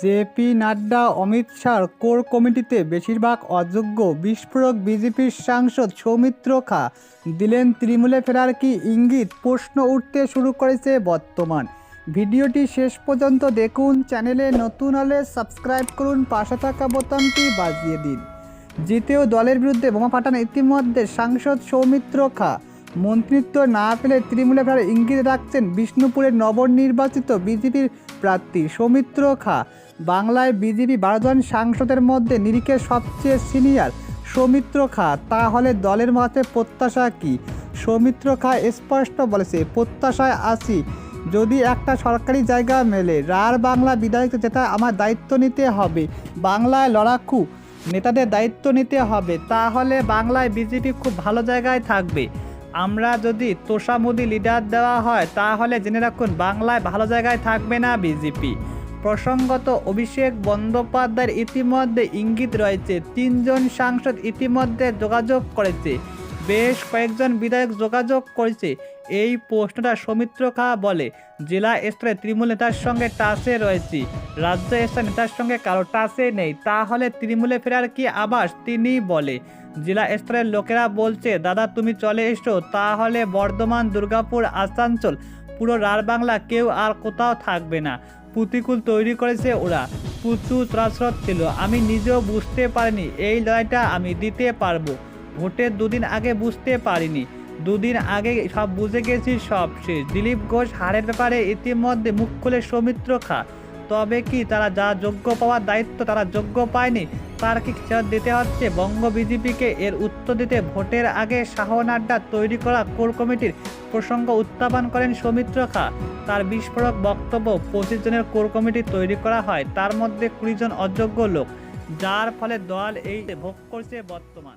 JP Nadda, Amit শাহর core কমিটিতে বেশিরভাগ অযোগ্য বিস্ফোরক বিজেপির সাংসদ সৌমিত্র খা দিলেন তৃণমূলে ফেরার কি ইঙ্গিত? প্রশ্ন উঠতে শুরু করেছে বর্তমান। ভিডিওটি শেষ পর্যন্ত দেখুন, চ্যানেলে নতুন হলে সাবস্ক্রাইব করুন, পাশে থাকা বোতামটি বাজিয়ে দিন। জিতেও দলের বিরুদ্ধে বোমা ফাটান ইতিমধ্যে সাংসদ সৌমিত্র খা মন্ত্রিত্ব না পেলে তৃণমূলে ফেরার ইঙ্গিত রাখছেন বিষ্ণুপুরের নবনির্বাচিত বিজেপির প্রার্থী সৌমিত্র খা। বাংলায় বিজেপি বারো জন সাংসদের মধ্যে নিরিখে সবচেয়ে সিনিয়র সৌমিত্র খা। তাহলে দলের মাঝে প্রত্যাশা কি? সৌমিত্র খা স্পষ্ট বলেছে, প্রত্যাশায় আছি। যদি একটা সরকারি জায়গা মেলে, রার বাংলা বিধায়ক যেটা আমার দায়িত্ব নিতে হবে, বাংলায় লড়াকু নেতাদের দায়িত্ব নিতে হবে, তাহলে বাংলায় বিজেপি খুব ভালো জায়গায় থাকবে। আমরা যদি তোষামুদি লিডার দেওয়া হয়, তাহলে জেনে রাখুন বাংলায় ভালো জায়গায় থাকবে না বিজেপি। প্রসঙ্গত অভিষেক বন্দ্যোপাধ্যায়ের ইতিমধ্যে ইঙ্গিত রয়েছে, তিনজন সাংসদ ইতিমধ্যে যোগাযোগ করেছে, বেশ কয়েকজন বিধায়ক যোগাযোগ করেছে। এই প্রশ্নটা সৌমিত্র খা বলে। জেলা স্তরে তৃণমূল নেতার সঙ্গে টাসে রয়েছি। রাজ্য স্তরের নেতার সঙ্গে কারও টাসে নেই। তাহলে তৃণমূলে ফেরার কি আবাস তিনি বলে, জেলা স্তরের লোকেরা বলছে, দাদা, তুমি চলে এসো। তাহলে বর্ধমান, দুর্গাপুর, আসানসোল, পুরো রার বাংলা কেউ আর কোথাও থাকবে না। প্রতিকূল তৈরি করেছে ওরা। প্রচুর ত্রাসরত ছিল। আমি নিজেও বুঝতে পারিনি। এই লড়াইটা আমি দিতে পারব। ভোটের দুদিন আগে বুঝতে পারিনি। দুদিন আগে সব বুঝে গেছি, সব শেষ। দিলীপ ঘোষ হারের ব্যাপারে ইতিমধ্যে মুখ খুলে সৌমিত্র খা। তবে কি তারা যা যোগ্য পাওয়ার দায়িত্ব তারা যোগ্য পায়নি, তার কি ফেরত দিতে হচ্ছে? বঙ্গ বিজেপিকে এর উত্তর দিতে ভোটের আগে শাহ নাড্ডা তৈরি করা কোর কমিটির প্রসঙ্গ উত্থাপন করেন সৌমিত্র খা। তার বিস্ফোরক বক্তব্য, পঁচিশ জনের কোর কমিটি তৈরি করা হয়, তার মধ্যে কুড়ি জন অযোগ্য লোক, যার ফলে দল এই ভোগ করছে বর্তমান।